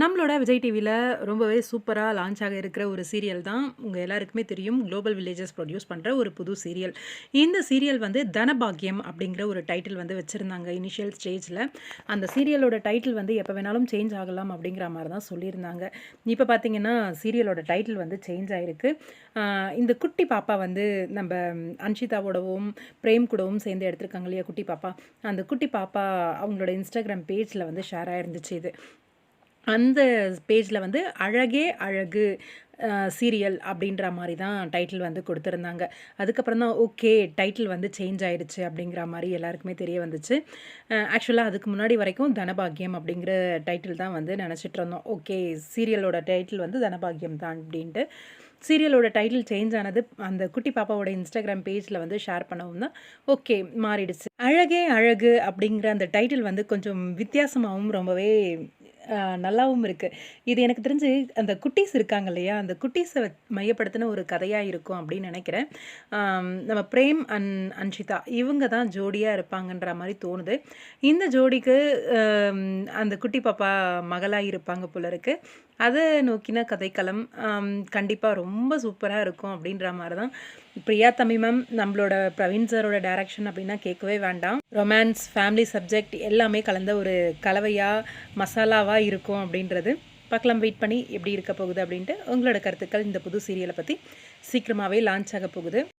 நம்மளோட விஜய் டிவியில் ரொம்பவே சூப்பராக லான்ச் ஆக இருக்கிற ஒரு சீரியல் தான் உங்கள் எல்லாருக்குமே தெரியும். குளோபல் வில்லேஜஸ் ப்ரொடியூஸ் பண்ணுற ஒரு புது சீரியல் இந்த சீரியல் வந்து தனபாகியம் அப்படிங்கிற ஒரு டைட்டில் வந்து வச்சுருந்தாங்க இனிஷியல் ஸ்டேஜில் அந்த சீரியலோட டைட்டில் வந்து எப்போ வேணாலும் சேஞ்ச் ஆகலாம் அப்படிங்கிற மாதிரி தான் சொல்லியிருந்தாங்க. இப்போ பார்த்தீங்கன்னா சீரியலோட டைட்டில் வந்து சேஞ்ச் ஆகிருக்கு இந்த குட்டி பாப்பா வந்து நம்ம அன்ஷிதாவோடவும் பிரேம் கூடவும் சேர்ந்து எடுத்திருக்காங்க இல்லையா குட்டி பாப்பா? அந்த குட்டி பாப்பா அவங்களோட இன்ஸ்டாகிராம் பேஜில் வந்து ஷேர் ஆயிருந்துச்சு இது. அந்த பேஜில் வந்து அழகே அழகு சீரியல் அப்படின்ற மாதிரி தான் டைட்டில் வந்து கொடுத்துருந்தாங்க. அதுக்கப்புறம் தான் ஓகே டைட்டில் வந்து சேஞ்ச் ஆயிடுச்சு அப்படிங்கிற மாதிரி எல்லாருக்குமே தெரிய வந்துச்சு. ஆக்சுவலாக அதுக்கு முன்னாடி வரைக்கும் தனபாகியம் அப்படிங்கிற டைட்டில் தான் வந்து நினச்சிட்டு இருந்தோம். ஓகே சீரியலோட டைட்டில் வந்து தனபாகியம் தான் அப்படின்ட்டு. சீரியலோட டைட்டில் சேஞ்ச் ஆனது அந்த குட்டி பாப்பாவோட இன்ஸ்டாகிராம் பேஜில் வந்து ஷேர் பண்ணவும் தான் ஓகே மாறிடுச்சு. அழகே அழகு அப்படிங்கிற அந்த டைட்டில் வந்து கொஞ்சம் வித்தியாசமாகவும் ரொம்பவே நல்லாவும் இருக்குது இது எனக்கு தெரிஞ்சு அந்த குட்டீஸ் இருக்காங்க இல்லையா? அந்த குட்டீஸை மையப்படுத்தின ஒரு கதையாக இருக்கும் அப்படின்னு நினைக்கிறேன். நம்ம பிரேம் அன் அன்ஷிதா இவங்க தான் ஜோடியாக இருப்பாங்கன்ற மாதிரி தோணுது. இந்த ஜோடிக்கு அந்த குட்டி பாப்பா மகளாக இருப்பாங்க போல இருக்குது அதை நோக்கின கதைக்களம் கண்டிப்பாக ரொம்ப சூப்பராக இருக்கும் அப்படின்ற மாதிரி தான் பிரியா தமிமம் நம்மளோட பிரவீன் சாரோட டேரக்ஷன் அப்படின்னா கேட்கவே வேண்டாம். ரொமான்ஸ் ஃபேமிலி சப்ஜெக்ட் எல்லாமே கலந்த ஒரு கலவையாக மசாலாவாக இருக்கும் அப்படின்றது. பார்க்கலாம் வெயிட் பண்ணி எப்படி இருக்க போகுது அப்படின்ட்டு உங்களோட கருத்துக்கள் இந்த புது சீரியலை பற்றி சீக்கிரமாகவே லான்ச் ஆக போகுது.